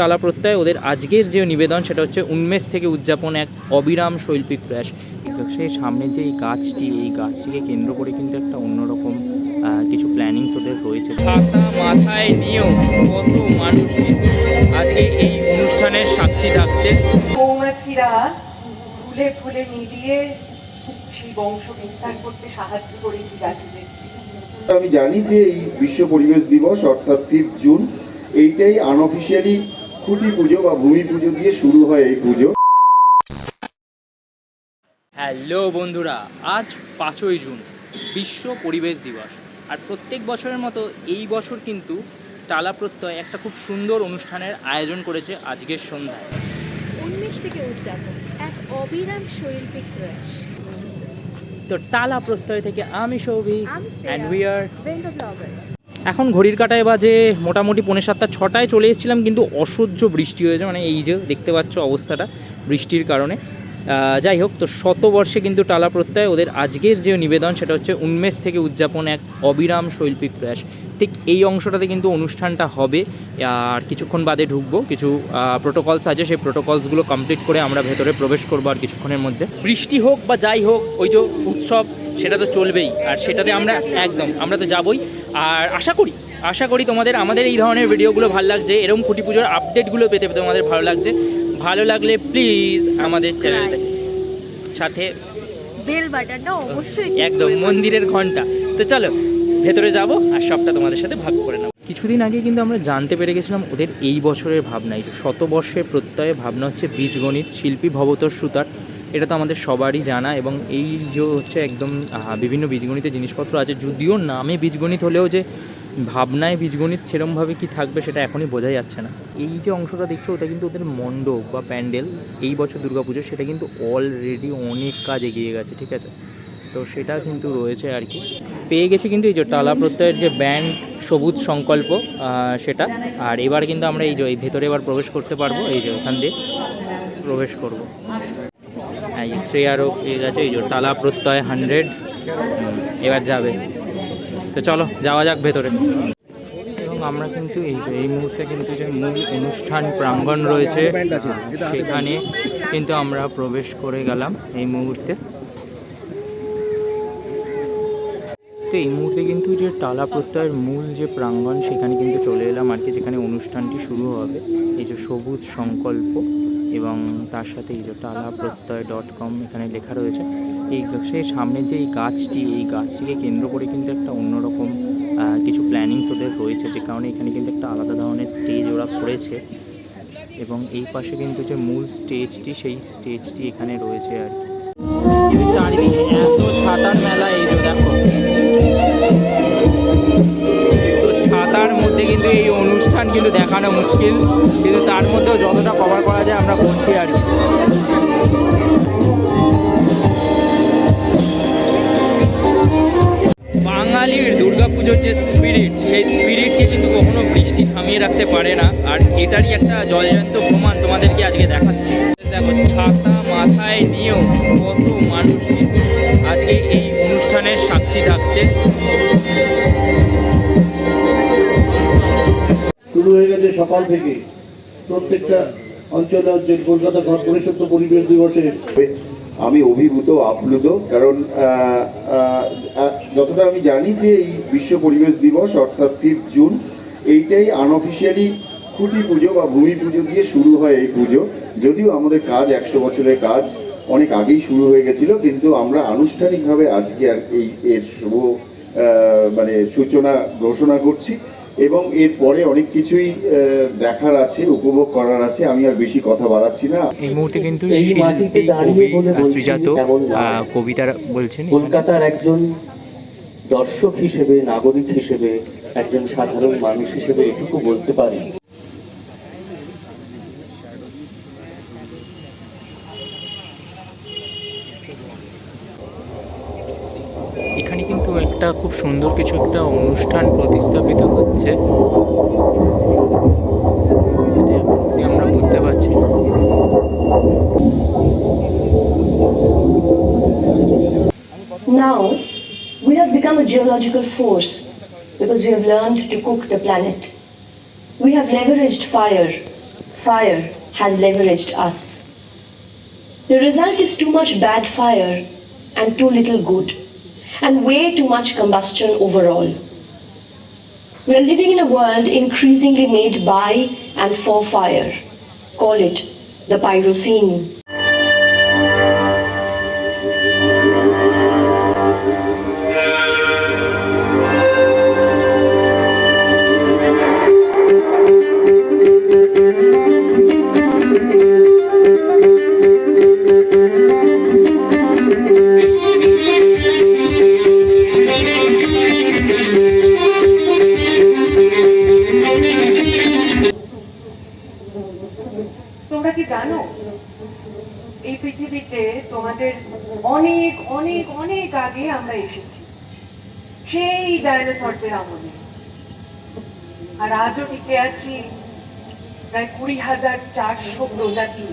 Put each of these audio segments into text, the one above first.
তালা প্রত্যয় ওদের আজকের যে নিবেদন সেটা হচ্ছে উন্মেষ থেকে উদযাপন এক অবিরাম শৈল্পিক প্রয়াস। সেই সামনে যে এই গাছটি এই গাছটিকে কেন্দ্র করে কিন্তু একটা অন্যরকম কিছু প্ল্যানিংস ওদের রয়েছে। ছাতা মাথায় নিয়েও কত মানুষ কিন্তু আজকে এই অনুষ্ঠানের সাক্ষী থাকছে। মৌমাছিরা ফুলে ফুলে মিলিয়ে সেই বংশ বিস্তার করতে সাহায্য করেছি গাছেদের। আমি জানি যে এই বিশ্ব পরিবেশ দিবস অর্থাৎ ফিফথ জুন এইটাই আনঅফিসিয়ালি খুঁটি পুজো বা ভূমি পুজো দিয়ে শুরু হয় এই পুজো। হ্যালো বন্ধুরা আজ পাঁচই জুন বিশ্ব পরিবেশ দিবস। আর প্রত্যেক বছরের মতো এই বছর কিন্তু টালা প্রত্যয় একটা খুব সুন্দর অনুষ্ঠানের আয়োজন করেছে আজকের সন্ধ্যায়। উন্মেষ থেকে উদযাপন এক অবিরাম শৈল্পিক প্রয়াস। তো টালা প্রত্যয় থেকে আমি Souvik and we are Bengal bloggers এখন ঘড়ির কাটায় বাজে মোটামুটি পৌনে সাতটা, ছটায় চলে এসেছিলাম, কিন্তু অসহ্য বৃষ্টি হয়েছে। মানে এই যে দেখতে পাচ্ছ অবস্থাটা বৃষ্টির কারণে। যাই হোক, তো শতবর্ষে কিন্তু টালা প্রত্যয়, ওদের আজকের যে নিবেদন সেটা হচ্ছে উন্মেষ থেকে উদযাপন এক অবিরাম শৈল্পিক প্রয়াস। ঠিক এই অংশটাতে কিন্তু অনুষ্ঠানটা হবে, আর কিছুক্ষণ বাদে ঢুকবো, কিছু প্রোটোকলস আছে, সেই প্রোটোকলসগুলো কমপ্লিট করে আমরা ভেতরে প্রবেশ করব আর কিছুক্ষণের মধ্যে। বৃষ্টি হোক বা যাই হোক, ওই যে উৎসব, সেটা তো চলবেই, আর সেটাতে আমরা একদম, আমরা তো যাবই। আর আশা করি আশা করি তোমাদের, আমাদের এই ধরনের ভিডিওগুলো ভালো লাগছে এরকম খুঁটি পুজোর আপডেটগুলো পেতে তোমাদের ভালো লাগছে। ভালো লাগলে প্লিজ আমাদের চ্যানেলটা সাথে বেল বাটনটা অবশ্যই একদম মন্দিরের ঘণ্টা। তো চলো ভেতরে যাব আর সবটা তোমাদের সাথে ভাগ করে নেব। কিছুদিন আগে কিন্তু আমরা জানতে পেরে গেছিলাম ওদের এই বছরের ভাবনা এই যে শতবর্ষের প্রত্যয়ে ভাবনা হচ্ছে বীজগণিত শিল্পী ভবতোষ সুতার। এটা তো আমাদের সবারই জানা এবং এই যে হচ্ছে একদম বিভিন্ন বীজগণিতের জিনিসপত্র আছে যদিও নামে বীজগণিত হলেও যে ভাবনায় বীজগণিত সেরমভাবে কি থাকবে সেটা এখনই বোঝা যাচ্ছে না। এই যে অংশটা দেখছ, ওটা কিন্তু ওদের মণ্ডপ বা প্যান্ডেল। এই বছর দুর্গাপুজো সেটা কিন্তু অলরেডি অনেক কাজ এগিয়ে গেছে, ঠিক আছে? তো সেটা কিন্তু রয়েছে আর কি। পেয়ে গেছে কিন্তু এই যে টালা প্রত্যয়ের যে ব্যান্ড সবুজ সংকল্প সেটা। আর এবার কিন্তু আমরা এই যে এই ভেতরে এবার প্রবেশ করতে পারব, এই যে ওখান দিয়ে প্রবেশ করব। এই যে শ্রেয়ারও পেয়ে গেছে, এই যে টালা প্রত্যয় হান্ড্রেড এবার যাবে। তো চলো, যাওয়া যাক ভেতরে। আমরা কিন্তু এই যে, এই মুহূর্তে কিন্তু যে মূল অনুষ্ঠান প্রাঙ্গণ রয়েছে, সেখানে কিন্তু আমরা প্রবেশ করে গেলাম এই মুহূর্তে। তো এই মুহূর্তে কিন্তু যে টালা প্রত্যয়ের মূল যে প্রাঙ্গণ, সেখানে কিন্তু চলে এলাম আর কি, যেখানে অনুষ্ঠানটি শুরু হবে। এই যে সবুজ সংকল্প এবং তার সাথে এই যে টালা প্রত্যয় ডট কম এখানে লেখা রয়েছে। এই সেই সামনে যে এই গাছটি, এই গাছটিকে কেন্দ্র করে কিন্তু একটা অন্যরকম কিছু প্ল্যানিংস ওদের রয়েছে, যে কারণে এখানে কিন্তু একটা আলাদা ধরনের স্টেজ ওরা করেছে। এবং এই পাশে কিন্তু যে মূল স্টেজটি সেই স্টেজটি এখানে রয়েছে আর কি। ছাতার মেলা এই যে দেখো। তো ছাতার মধ্যে কিন্তু এই অনুষ্ঠান কিন্তু দেখানো মুশকিল, কিন্তু তার মধ্যেও যতটা কভার করা যায় আমরা করছি আর কি। বাঙালির দুর্গাপুজোর যে স্পিরিট সেই স্পিরিটকে কিন্তু কখনো বৃষ্টি থামিয়ে রাখতে পারে না। আর এটারই একটা জলজন্ত প্রমাণ তোমাদেরকে আজকে দেখাচ্ছি। দেখো, ছাতা মাথায় নিয়েও কত মানুষ কিন্তু আজকে এই অনুষ্ঠানের সাক্ষী থাকছে। শুরু হয়ে গেছে সকাল থেকে। প্রত্যেকটা অঞ্চলে অঞ্চল কলকাতা কর্পোরেশন তো পরিবেশ দিবসে। আমি অভিভূত, আপ্লুত, কারণ যতটা আমি জানি যে এই বিশ্ব পরিবেশ দিবস, অর্থাৎ ফিফথ জুন এইটাই আনঅফিসিয়ালি খুঁটি পুজো বা ভূমি পুজো দিয়ে শুরু হয় এই পুজো। যদিও আমাদের কাজ একশো বছরের কাজ, অনেক আগেই শুরু হয়ে গেছিল, কিন্তু আমরা আনুষ্ঠানিকভাবে আজকে আর এই এর শুভ মানে সূচনা, ঘোষণা করছি। এবং এরপরে অনেক কিছুই আহ, দেখার আছে উপভোগ করার আছে আমি আর বেশি কথা বাড়াচ্ছি না। এই মুহূর্তে কিন্তু এই শিল্পী কবি আহ, বলছি শ্রীজাত কেমন কবিতা বলছেন কলকাতার একজন দর্শক হিসেবে নাগরিক হিসেবে একজন সাধারণ মানুষ হিসেবে এটুকু বলতে পারি এখানে কিন্তু একটা খুব সুন্দর কিছু একটা অনুষ্ঠান প্রতিস্থাপিত হচ্ছে আমরা বুঝতে পারছি। Now, we have become a geological force because we have learned to cook the planet. We have leveraged fire fire has leveraged us. The result is too much bad fire and too little good, and way too much combustion overall. We are living in a world increasingly made by and for fire. Call it the pyrocene. তোমরা কি জানো? এই পৃথিবীতে তোমাদের অনেক অনেক অনেক আগে আমরা এসেছি। সেই ডাইনোসরদের আমলে। আর আজও টিকে আছি প্রায় কুড়ি হাজার চারশো প্রজাতি।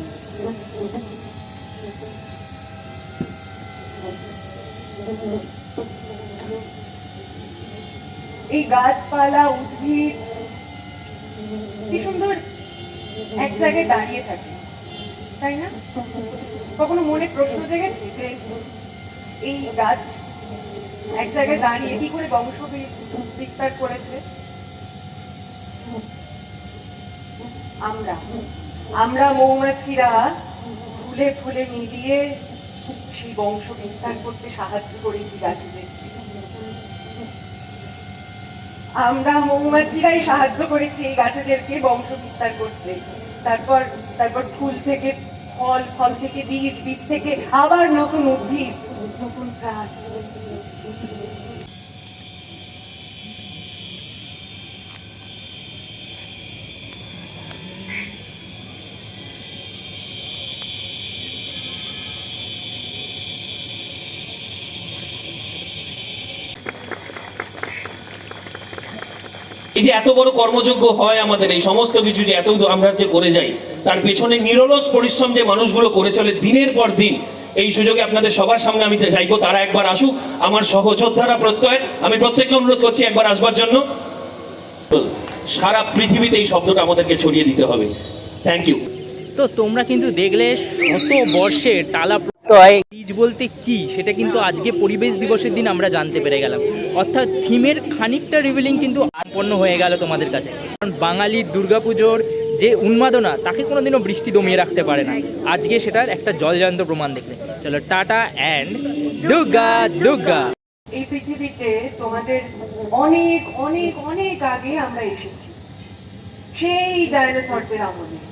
এই গাছপালা, উদ্ভিদ সুন্দর এক জায়গায় দাঁড়িয়ে থাকে, তাই না? কখনো মনে প্রশ্ন জেগেছে যে এই গাছ এক জায়গায় দাঁড়িয়ে কি করে বংশ বিস্তার করেছে? আমরা আমরা মৌমাছিরা ফুলে ফুলে মিলিয়ে সেই বংশ বিস্তার করতে সাহায্য করেছি গাছেদের আমরা মৌমাছিরাই সাহায্য করেছি এই গাছেদেরকে বংশ বিস্তার করতে। তারপর তারপর ফুল থেকে ফল ফল থেকে বীজ বীজ থেকে আবার নতুন উদ্ভিদ, নতুন প্রাণ। যে এত বড় কর্মযোগ্য হয় আমাদের এই সমস্ত কিছু যে এত আমরা যে করে যাই, তার পেছনে নিরলস পরিশ্রম যে মানুষগুলো করে চলে দিনের পর দিন, এই সুযোগে আপনাদের সবার সামনে আমি চাইব, তারা একবার আসুক, আমার সহযোদ্ধারা প্রত্যয়, আমি প্রত্যেককে অনুরোধ করছি একবার আসবার জন্য। সারা পৃথিবীতে এই শব্দটা আমাদেরকে ছড়িয়ে দিতে হবে। থ্যাংক ইউ তো তোমরা কিন্তু দেখলে শত বর্ষের টালা বীজ বলতে কি সেটা কিন্তু আজকে পরিবেশ দিবসের দিন আমরা জানতে পেরে গেলাম। অর্থাৎ থিমের খানিকটা রিভিলিং কিন্তু সম্পন্ন হয়ে গেল তোমাদের কাছে। কারণ বাঙালির দুর্গাপুজোর যে উন্মাদনা তাকে কোনোদিনও বৃষ্টি দমিয়ে রাখতে পারে না। আজকে সেটার একটা জলজান্ত প্রমাণ দেখলে। চলো টাটা অ্যান্ড দুর্গা দুর্গা। এই পৃথিবীতে তোমাদের অনেক অনেক অনেক আগে আমরা এসেছি। সেই ডাইনোসরদের আমলে।